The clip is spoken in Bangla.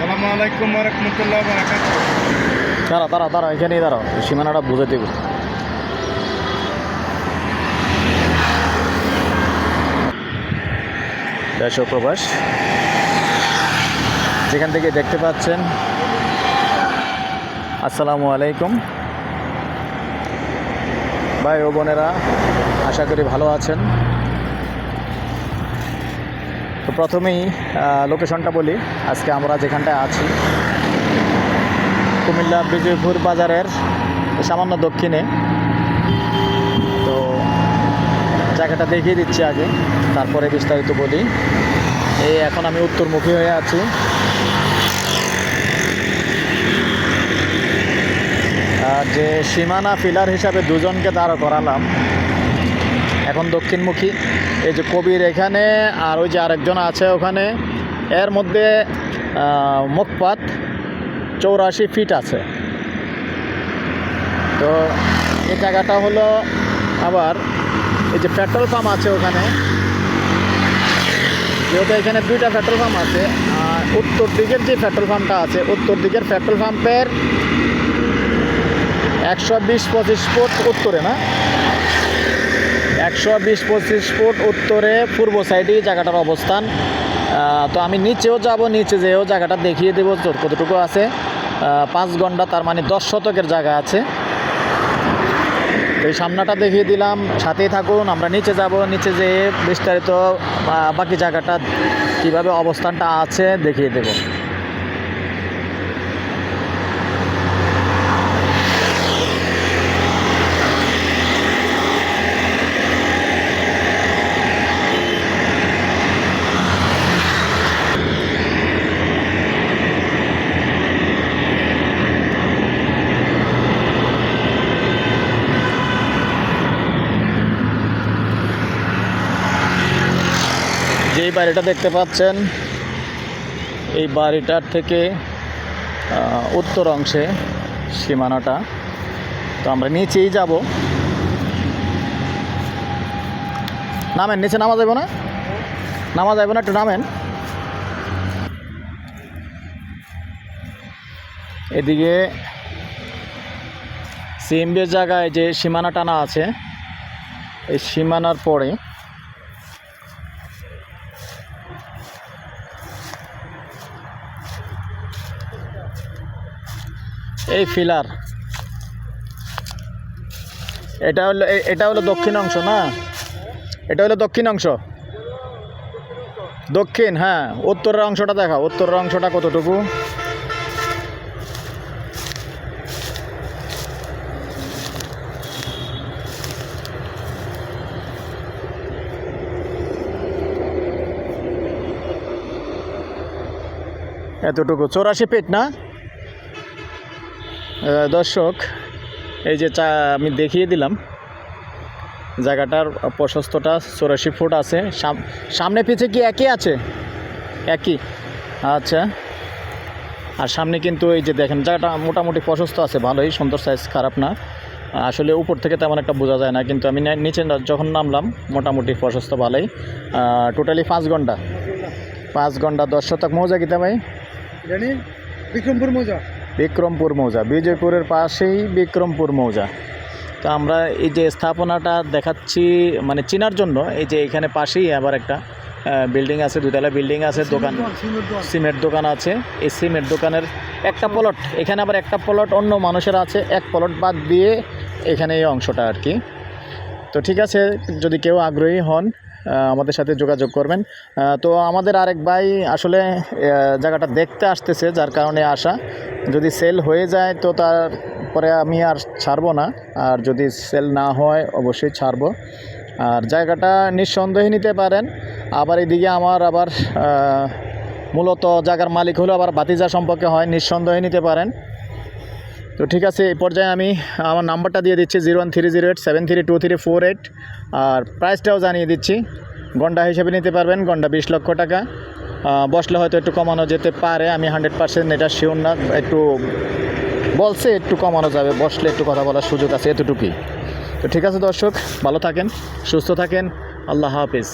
সালামু আলাইকুম রহমতুল্লাহ দাঁড়া দাঁড়া দাঁড়া এখানেই দাঁড়াও সীমানাটা বুঝে দেব দেশ প্রবাস, যেখান থেকে দেখতে পাচ্ছেন, আসসালামু আলাইকুম। ভাই ও বোনেরা, আশা করি ভালো আছেন। প্রথমেই লোকেশনটা বলি। আজকে আমরা যেখানটায় আছি, কুমিল্লা বিজয়পুর বাজারের সামান্য দক্ষিণে। তো জায়গাটা দেখিয়ে দিচ্ছি আগে, তারপরে বিস্তারিত বলি। এই এখন আমি উত্তরমুখী হয়ে আছি। যে সীমানা ফিলার হিসাবে দুজনকে দাঁড় করালাম এখন দক্ষিণমুখী। এই যে কবির এখানে, আর ওই যে আরেকজন আছে ওখানে। এর মধ্যে মুখপাত চৌরাশি ফিট আছে। তো এই জায়গাটা হলো আবার এই যে পেট্রোল পাম্প আছে ওখানে। যেহেতু এখানে দুইটা পেট্রোল পাম্প আছে, আর উত্তর দিকের যে পেট্রোল পাম্পটা আছে, উত্তর দিকের পেট্রোল পাম্পের একশো বিশ পঁচিশ ফুট উত্তরে না? একশো বিশ পঁচিশ ফুট উত্তরে পূর্ব সাইডে জায়গাটার অবস্থান। তো আমি নিচেও যাব, নিচে যেও জায়গাটা দেখিয়ে দেবো কতটুকু আছে। পাঁচ ঘণ্টা তার মানে দশ শতকের জায়গা আছে। এই সামনাটা দেখিয়ে দিলাম, সাথেই থাকুন, আমরা নিচে যাব, নিচে যেয়ে বিস্তারিত বাকি জায়গাটা কীভাবে অবস্থানটা আছে দেখিয়ে দেবো। যেই বাড়িটা দেখতে পাচ্ছেন, এই বাড়িটার থেকে উত্তর অংশে সীমানাটা। তো আমরা নিচেই যাব। নামেন, নিচে নামা যাবে না? নামা যাবে না, একটু নামেন। এদিকে সিএমবির জায়গায় যে সীমানা টানা আছে, এই সীমানার পরে এই ফিলার। এটা হলো এটা হলো দক্ষিণ অংশ না? এটা হলো দক্ষিণ অংশ। দক্ষিণ হ্যাঁ উত্তরের অংশটা দেখা, উত্তরের অংশটা কতটুকু? এতটুকু, চৌরাশি ফিট না? দর্শক, এই যে চা আমি দেখিয়ে দিলাম, জায়গাটার প্রশস্তটা চৌরাশি ফুট আছে। সাম- সামনে পিছে কি একই আছে? একই? আচ্ছা। আর সামনে কিন্তু এই যে দেখেন, জায়গাটা মোটামুটি প্রশস্ত আছে, ভালোই, সুন্দর সাইজ খারাপ না। আসলে উপর থেকে তেমন একটা বোঝা যায় না, কিন্তু আমি নিচে যখন নামলাম, মোটামুটি প্রশস্ত, ভালোই। টোটালি পাঁচ ঘণ্টা। পাঁচ ঘণ্টা দশ শতক মৌজা কিতা ভাই? বিক্রমপুর মৌজা। বিক্রমপুর মৌজা বিজয়পুরের পাশেই বিক্রমপুর মৌজা। তো আমরা এই যে স্থাপনাটা দেখাচ্ছি মানে চেনার জন্য এই যে এখানে পাশেই আবার একটা বিল্ডিং আছে দুতলা বিল্ডিং আছে দোকান সিমেন্ট দোকান। আছে। এই সিমেন্ট দোকানের একটা প্লট এখানে আবার একটা প্লট অন্য মানুষের আছে এক প্লট বাদ দিয়ে এখানে এই অংশটা আর কি। তো ঠিক আছে যদি কেউ আগ্রহী হন আমাদের সাথে যোগাযোগ করবেন। তো আমাদের আরেক ভাই আসলে জায়গাটা দেখতে আসতেছে, যার কারণে আসা। যদি সেল হয়ে যায়, তো তারপরে আমি আর ছাড়বো না। আর যদি সেল না হয়, অবশ্যই ছাড়বো। আর জায়গাটা নিঃসন্দেহে নিতে পারেন। আবার এদিকে আমার আবার মূলত জায়গার মালিক হলো আবার বাতিজা সম্পর্কে হয়, নিঃসন্দেহে নিতে পারেন। তো ঠিক আছে, এই পর্যায়ে আমি আমার নাম্বারটা দিয়ে দিচ্ছি zero one three zero eight, seven three two three four eight. আর প্রাইসটাও জানিয়ে দিচ্ছি। গন্ডা হিসেবে নিতে পারবেন গন্ডা বিশ লক্ষ টাকা। বসলে হয়তো একটু কমানো যেতে পারে, আমি হান্ড্রেড পার্সেন্ট এটা শিওর না, একটু বলছে একটু কমানো যাবে, বসলে একটু কথা বলার সুযোগ আছে এতটুকুই। তো ঠিক আছে দর্শক, ভালো থাকেন, সুস্থ থাকেন, আল্লাহ হাফিজ।